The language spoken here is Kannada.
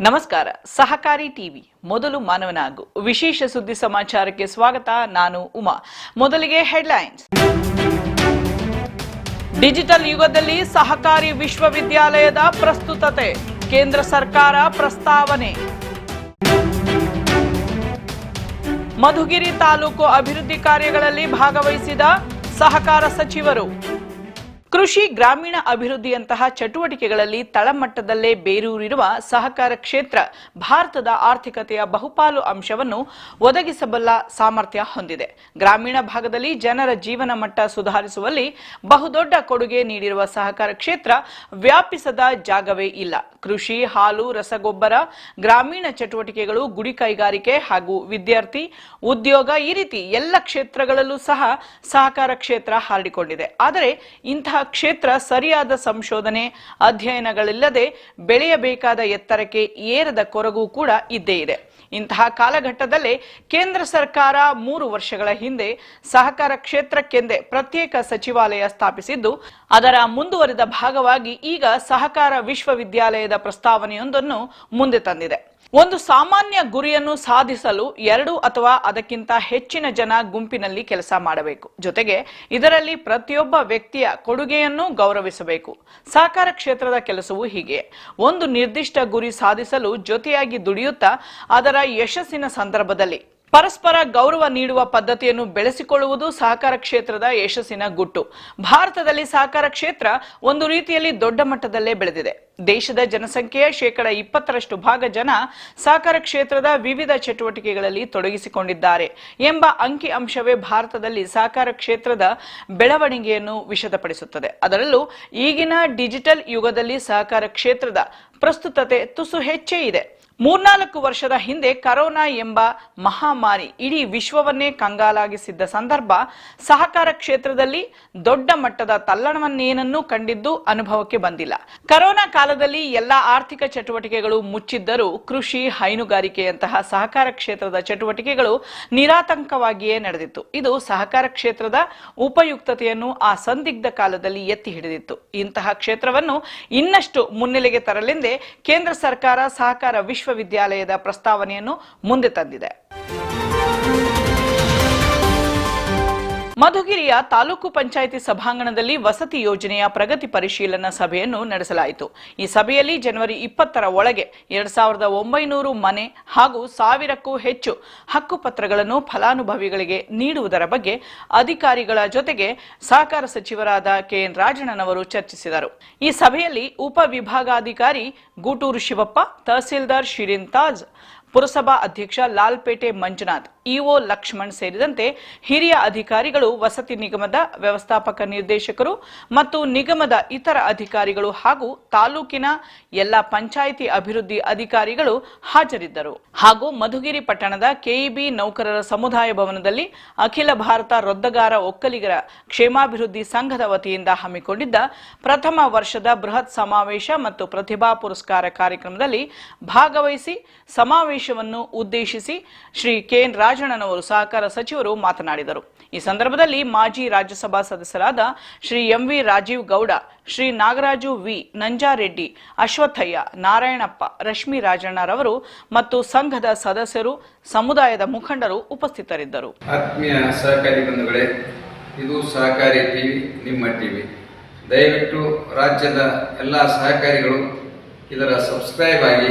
ನಮಸ್ಕಾರ. ಸಹಕಾರಿ ಟಿವಿ, ಮೊದಲು ಮಾನವನಾಗು. ವಿಶೇಷ ಸುದ್ದಿ ಸಮಾಚಾರಕ್ಕೆ ಸ್ವಾಗತ. ನಾನು ಉಮಾ. ಮೊದಲಿಗೆ ಹೆಡ್ಲೈನ್ಸ್. ಡಿಜಿಟಲ್ ಯುಗದಲ್ಲಿ ಸಹಕಾರಿ ವಿಶ್ವವಿದ್ಯಾಲಯದ ಪ್ರಸ್ತುತತೆ. ಕೇಂದ್ರ ಸರ್ಕಾರ ಪ್ರಸ್ತಾವನೆ. ಮಧುಗಿರಿ ತಾಲೂಕು ಅಭಿವೃದ್ಧಿ ಕಾರ್ಯಗಳಲ್ಲಿ ಭಾಗವಹಿಸಿದ ಸಹಕಾರ ಸಚಿವರು. ಕೃಷಿ ಗ್ರಾಮೀಣ ಅಭಿವೃದ್ಧಿಯಂತಹ ಚಟುವಟಿಕೆಗಳಲ್ಲಿ ತಳಮಟ್ಟದಲ್ಲೇ ಬೇರೂರಿರುವ ಸಹಕಾರ ಕ್ಷೇತ್ರ ಭಾರತದ ಆರ್ಥಿಕತೆಯ ಬಹುಪಾಲು ಅಂಶವನ್ನು ಒದಗಿಸಬಲ್ಲ ಸಾಮರ್ಥ್ಯ ಹೊಂದಿದೆ. ಗ್ರಾಮೀಣ ಭಾಗದಲ್ಲಿ ಜನರ ಜೀವನ ಮಟ್ಟ ಸುಧಾರಿಸುವಲ್ಲಿ ಬಹುದೊಡ್ಡ ಕೊಡುಗೆ ನೀಡಿರುವ ಸಹಕಾರ ಕ್ಷೇತ್ರ ವ್ಯಾಪಿಸದ ಜಾಗವೇ ಇಲ್ಲ. ಕೃಷಿ, ಹಾಲು, ರಸಗೊಬ್ಬರ, ಗ್ರಾಮೀಣ ಚಟುವಟಿಕೆಗಳು, ಗುಡಿ ಕೈಗಾರಿಕೆ ಹಾಗೂ ವಿದ್ಯಾರ್ಥಿ, ಉದ್ಯೋಗ ಈ ರೀತಿ ಎಲ್ಲ ಕ್ಷೇತ್ರಗಳಲ್ಲೂ ಸಹ ಸಹಕಾರ ಕ್ಷೇತ್ರ ಹರಡಿಕೊಂಡಿದೆ ಆದರೆ ಇಂತಹ ಕ್ಷೇತ್ರ ಸರಿಯಾದ ಸಂಶೋಧನೆ, ಅಧ್ಯಯನಗಳಿಲ್ಲದೆ ಬೆಳೆಯಬೇಕಾದ ಎತ್ತರಕ್ಕೆ ಏರದ ಕೊರಗು ಕೂಡ ಇದ್ದೇ ಇದೆ. ಇಂತಹ ಕಾಲಘಟ್ಟದಲ್ಲೇ ಕೇಂದ್ರ ಸರ್ಕಾರ ಮೂರು ವರ್ಷಗಳ ಹಿಂದೆ ಸಹಕಾರ ಕ್ಷೇತ್ರಕ್ಕೆಂದೇ ಪ್ರತ್ಯೇಕ ಸಚಿವಾಲಯ ಸ್ಥಾಪಿಸಿದ್ದು, ಅದರ ಮುಂದುವರಿದ ಭಾಗವಾಗಿ ಈಗ ಸಹಕಾರ ವಿಶ್ವವಿದ್ಯಾಲಯದ ಪ್ರಸ್ತಾವನೆಯೊಂದನ್ನು ಮುಂದೆ ತಂದಿದೆ. ಒಂದು ಸಾಮಾನ್ಯ ಗುರಿಯನ್ನು ಸಾಧಿಸಲು ಎರಡು ಅಥವಾ ಅದಕ್ಕಿಂತ ಹೆಚ್ಚಿನ ಜನ ಗುಂಪಿನಲ್ಲಿ ಕೆಲಸ ಮಾಡಬೇಕು. ಜೊತೆಗೆ ಇದರಲ್ಲಿ ಪ್ರತಿಯೊಬ್ಬ ವ್ಯಕ್ತಿಯ ಕೊಡುಗೆಯನ್ನು ಗೌರವಿಸಬೇಕು. ಸಹಕಾರ ಕ್ಷೇತ್ರದ ಕೆಲಸವು ಹೀಗೆ. ಒಂದು ನಿರ್ದಿಷ್ಟ ಗುರಿ ಸಾಧಿಸಲು ಜೊತೆಯಾಗಿ ದುಡಿಯುತ್ತಾ ಅದರ ಯಶಸ್ಸಿನ ಸಂದರ್ಭದಲ್ಲಿ ಪರಸ್ಪರ ಗೌರವ ನೀಡುವ ಪದ್ಧತಿಯನ್ನು ಬೆಳೆಸಿಕೊಳ್ಳುವುದು ಸಹಕಾರ ಕ್ಷೇತ್ರದ ಯಶಸ್ಸಿನ ಗುಟ್ಟು. ಭಾರತದಲ್ಲಿ ಸಹಕಾರ ಕ್ಷೇತ್ರ ಒಂದು ರೀತಿಯಲ್ಲಿ ದೊಡ್ಡ ಮಟ್ಟದಲ್ಲೇ ಬೆಳೆದಿದೆ. ದೇಶದ ಜನಸಂಖ್ಯೆಯ ಶೇಕಡ ಇಪ್ಪತ್ತರಷ್ಟು ಭಾಗ ಜನ ಸಹಕಾರ ಕ್ಷೇತ್ರದ ವಿವಿಧ ಚಟುವಟಿಕೆಗಳಲ್ಲಿ ತೊಡಗಿಸಿಕೊಂಡಿದ್ದಾರೆ ಎಂಬ ಅಂಕಿ ಅಂಶವೇ ಭಾರತದಲ್ಲಿ ಸಹಕಾರ ಕ್ಷೇತ್ರದ ಬೆಳವಣಿಗೆಯನ್ನು ವಿಷದಪಡಿಸುತ್ತದೆ. ಅದರಲ್ಲೂ ಈಗಿನ ಡಿಜಿಟಲ್ ಯುಗದಲ್ಲಿ ಸಹಕಾರ ಕ್ಷೇತ್ರದ ಪ್ರಸ್ತುತತೆ ತುಸು ಹೆಚ್ಚೇ ಇದೆ. ಮೂರ್ನಾಲ್ಕು ವರ್ಷದ ಹಿಂದೆ ಕರೋನಾ ಎಂಬ ಮಹಾಮಾರಿ ಇಡೀ ವಿಶ್ವವನ್ನೇ ಕಂಗಾಲಾಗಿಸಿದ್ದ ಸಂದರ್ಭ ಸಹಕಾರ ಕ್ಷೇತ್ರದಲ್ಲಿ ದೊಡ್ಡ ಮಟ್ಟದ ತಲ್ಲಣವನ್ನೇನನ್ನೂ ಕಂಡಿದ್ದು ಅನುಭವಕ್ಕೆ ಬಂದಿಲ್ಲ. ಕರೋನಾ ಕಾಲದಲ್ಲಿ ಎಲ್ಲ ಆರ್ಥಿಕ ಚಟುವಟಿಕೆಗಳು ಮುಚ್ಚಿದ್ದರೂ ಕೃಷಿ, ಹೈನುಗಾರಿಕೆಯಂತಹ ಸಹಕಾರ ಕ್ಷೇತ್ರದ ಚಟುವಟಿಕೆಗಳು ನಿರಾತಂಕವಾಗಿಯೇ ನಡೆದಿತ್ತು. ಇದು ಸಹಕಾರ ಕ್ಷೇತ್ರದ ಉಪಯುಕ್ತತೆಯನ್ನು ಆ ಸಂದಿಗ್ಧ ಕಾಲದಲ್ಲಿ ಎತ್ತಿ ಹಿಡಿದಿತ್ತು. ಇಂತಹ ಕ್ಷೇತ್ರವನ್ನು ಇನ್ನಷ್ಟು ಮುನ್ನೆಲೆಗೆ ತರಲೆಂದೇ ಕೇಂದ್ರ ಸರ್ಕಾರ ಸಹಕಾರ ವಿಶ್ವವಿದ್ಯಾಲಯದ ಪ್ರಸ್ತಾವನೆಯನ್ನು ಮುಂದೆ ತಂದಿದೆ. ಮಧುಗಿರಿಯ ತಾಲೂಕು ಪಂಚಾಯಿತಿ ಸಭಾಂಗಣದಲ್ಲಿ ವಸತಿ ಯೋಜನೆಯ ಪ್ರಗತಿ ಪರಿಶೀಲನಾ ಸಭೆಯನ್ನು ನಡೆಸಲಾಯಿತು. ಈ ಸಭೆಯಲ್ಲಿ ಜನವರಿ ಇಪ್ಪತ್ತರ ಒಳಗೆ ಎರಡ್ ಸಾವಿರದ ಒಂಬೈನೂರು ಮನೆ ಹಾಗೂ ಸಾವಿರಕ್ಕೂ ಹೆಚ್ಚು ಹಕ್ಕುಪತ್ರಗಳನ್ನು ಫಲಾನುಭವಿಗಳಿಗೆ ನೀಡುವುದರ ಬಗ್ಗೆ ಅಧಿಕಾರಿಗಳ ಜೊತೆಗೆ ಸಹಕಾರ ಸಚಿವರಾದ ಕೆಎನ್ ರಾಜಣ್ಣನವರು ಚರ್ಚಿಸಿದರು. ಈ ಸಭೆಯಲ್ಲಿ ಉಪವಿಭಾಗಾಧಿಕಾರಿ ಗೂಟೂರು ಶಿವಪ್ಪ, ತಹಸೀಲ್ದಾರ್ ಶಿರಿನ್ ತಾಜ್ ಪುರಸಭಾ ಅಧ್ಯಕ್ಷ ಲಾಲ್ಪೇಟೆ ಮಂಜುನಾಥ್, ಇಒ ಲಕ್ಷ್ಮಣ್ ಸೇರಿದಂತೆ ಹಿರಿಯ ಅಧಿಕಾರಿಗಳು, ವಸತಿ ನಿಗಮದ ವ್ಯವಸ್ಥಾಪಕ ನಿರ್ದೇಶಕರು ಮತ್ತು ನಿಗಮದ ಇತರ ಅಧಿಕಾರಿಗಳು ಹಾಗೂ ತಾಲೂಕಿನ ಎಲ್ಲ ಪಂಚಾಯಿತಿ ಅಭಿವೃದ್ಧಿ ಅಧಿಕಾರಿಗಳು ಹಾಜರಿದ್ದರು. ಹಾಗೂ ಮಧುಗಿರಿ ಪಟ್ಟಣದ ಕೆಇಬಿ ನೌಕರರ ಸಮುದಾಯ ಭವನದಲ್ಲಿ ಅಖಿಲ ಭಾರತ ರೊದ್ದಗಾರ ಒಕ್ಕಲಿಗರ ಕ್ಷೇಮಾಭಿವೃದ್ಧಿ ಸಂಘದ ವತಿಯಿಂದ ಹಮ್ಮಿಕೊಂಡಿದ್ದ ಪ್ರಥಮ ವರ್ಷದ ಬೃಹತ್ ಸಮಾವೇಶ ಮತ್ತು ಪ್ರತಿಭಾ ಪುರಸ್ಕಾರ ಕಾರ್ಯಕ್ರಮದಲ್ಲಿ ಭಾಗವಹಿಸಿ ಸಮಾವೇಶವನ್ನು ಉದ್ದೇಶಿಸಿ ಶ್ರೀ ಕೆಎನ್ ರಾಜಣ್ಣನವರು ಸಹಕಾರ ಸಚಿವರು ಮಾತನಾಡಿದರು. ಈ ಸಂದರ್ಭದಲ್ಲಿ ಮಾಜಿ ರಾಜ್ಯಸಭಾ ಸದಸ್ಯರಾದ Shri M V Rajeev Gowda, Shri Nagaraju V Nanjareddy Ashwathaiah Narayanappa, Rashmi ರಾಜಣ್ಣರವರು ಮತ್ತು ಸಂಘದ ಸದಸ್ಯರು, ಸಮುದಾಯದ ಮುಖಂಡರು ಉಪಸ್ಥಿತರಿದ್ದರು. ಆತ್ಮೀಯ ಸಹಕಾರಿ ಬಂಧುಗಳೇ, ಇದು ಸಹಕಾರಿ ಟಿವಿ, ನಿಮ್ಮ ಟಿವಿ. ದಯವಿಟ್ಟು ರಾಜ್ಯದ ಎಲ್ಲ ಸಹಕಾರಿಗಳು ಇದರ ಸಬ್ಸ್ಕ್ರೈಬ್ ಆಗಿ